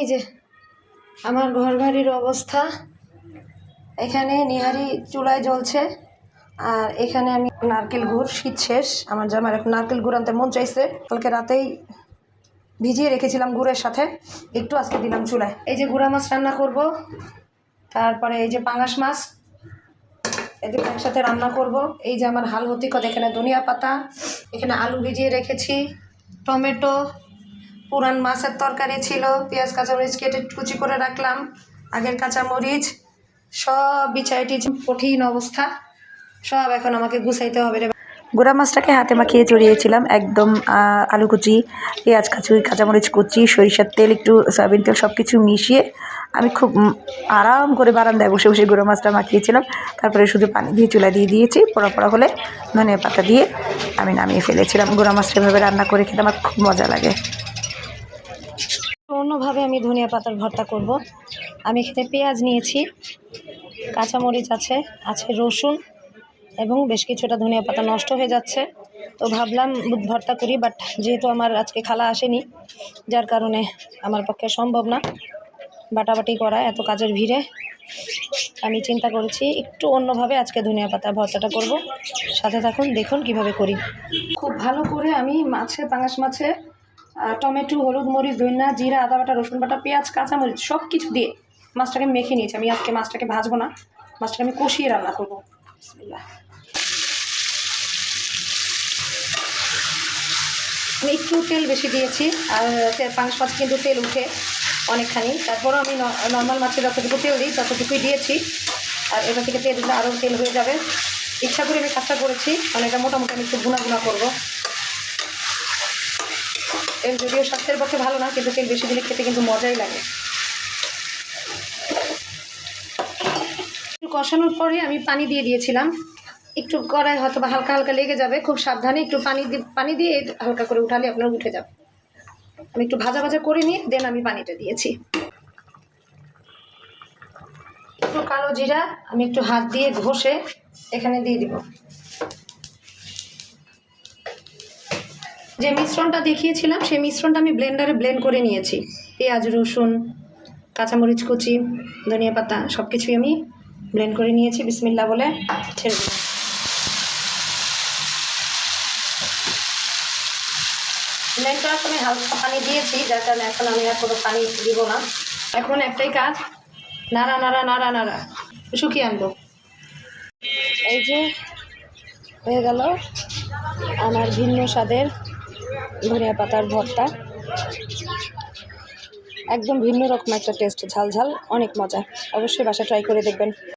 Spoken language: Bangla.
এই যে, আমার ঘর বাড়ির অবস্থা। এখানে নিহারি চুলায় জ্বলছে, আর এখানে আমি নারকেল গুড়, শীত শেষ। আমার জামার এখন নারকেল গুড় আনতে মন চাইছে। কালকে রাতেই ভিজিয়ে রেখেছিলাম গুড়ের সাথে। একটু আজকে দিলাম চুলায়। এই যে গুঁড়া মাছ রান্না করব, তারপরে এই যে পাঙাশ মাছ, এদের একসাথে রান্না করব। এই যে আমার হাল হতি কত এখানে ধনিয়া পাতা, এখানে আলু ভিজিয়ে রেখেছি, টমেটো পুরান মাছের তরকারি ছিল, পেঁয়াজ, কাঁচামরিচ কেটে কুচি করে রাখলাম, আগের কাঁচামরিচ, সব বিচাইটি কঠিন অবস্থা, সব এখন আমাকে গুছাইতে হবে রে গুঁড়া মাছটাকে হাতে মাখিয়ে চড়িয়েছিলাম একদম আলু কুচি, পেঁয়াজ কাচুই কাঁচামরিচ কুচি, সরিষার তেল, একটু সয়াবিন তেল সব কিছু মিশিয়ে আমি খুব আরাম করে বারান্দায় বসে বসে গুঁড়ো মাছটা মাখিয়েছিলাম। তারপরে শুধু পানি দিয়ে চুলা দিয়ে দিয়েছি, পোড়া পোড়া হলে ধনিয়া পাতা দিয়ে আমি নামিয়ে ফেলেছিলাম। গোড়া মাছটা এভাবে রান্না করে খেতে আমার খুব মজা লাগে। অন্যভাবে আমি ধনিয়া পাতার ভর্তা করব। আমি এখানে পেঁয়াজ নিয়েছি, কাঁচামরিচ আছে আছে রসুন, এবং বেশ কিছুটা ধনিয়া পাতা নষ্ট হয়ে যাচ্ছে। তো ভাবলাম ভর্তা করি বাট যেহেতু আমার আজকে খালা আসেনি, যার কারণে আমার পক্ষে সম্ভব না। বাটাবাটি করা, এত কাজের ভিড়ে আমি চিন্তা করেছি একটু অন্যভাবে আজকে ধনিয়া পাতা ভর্তাটা করব। সাথে থাকুন, দেখুন কীভাবে করি। খুব ভালো করে আমি মাছে, পাঙাশ মাছে টমেটো, হলুদ মরিচ, ধনিয়া, জিরা, আদা বাটা, রসুন বাটা, পেঁয়াজ, কাঁচামরিচ সব কিছু দিয়ে মাছটাকে মেখে নিয়েছি। আমি আজকে মাছটাকে ভাজবো না, মাছটাকে আমি কষিয়ে রান্না করব। আমি একটু তেল বেশি দিয়েছি, আর পাঙাশ মাছ কিন্তু তেল উঠে অনেকখানি। তারপরও আমি নর্মাল মাছে যতটুকু তেল দিই, ততটুকুই দিয়েছি। আর এটা থেকে তেল দিলে আরও তেল হয়ে যাবে। ইচ্ছা করে আমি কাজটা করেছি মানে এটা মোটামুটি আমি একটু গুনা করব। তেল যদিও স্বাস্থ্যের পক্ষে ভালো না, কিন্তু তেল বেশি দিলে খেতে কিন্তু মজাই লাগে। একটু কষানোর পরে আমি পানি দিয়ে দিয়েছিলাম। একটু কড়াই হয়তো হালকা হালকা লেগে যাবে, খুব সাবধানে একটু পানি দিয়ে পানি দিয়ে হালকা করে উঠালে আপনার উঠে যাবে। আমি একটু ভাজা ভাজা করে নিয়ে দেন আমি পানিটা দিয়েছি। একটু কালো জিরা আমি একটু হাত দিয়ে ঘষে এখানে দিয়ে দিব। যে মিশ্রণটা দেখিয়েছিলাম, সেই মিশ্রণটা আমি ব্লেন্ডারে ব্লেন্ড করে নিয়েছি। পেঁয়াজ, রসুন, কাঁচামরিচ কুচি, ধনিয়া পাতা সব কিছুই আমি ব্লেন্ড করে নিয়েছি। বিসমিল্লা বলে ছেড়ে দিলাম। ব্লেন্ড করার সময় হালকা পানি দিয়েছি, যার কারণে এখন আমি আর কোনো পানি দিব না। এখন একটাই কাজ, নাড়া নাড়া নাড়া নাড়া, শুকিয়ে আনব। এই যে হয়ে গেল আমার ভিন্ন স্বাদের ধনিয়া পাতার ভর্তা। একদম ভিন্ন রকম একটা টেস্ট ঝাল ঝাল, অনেক মজা। অবশ্যই বাসা ট্রাই করে দেখবেন।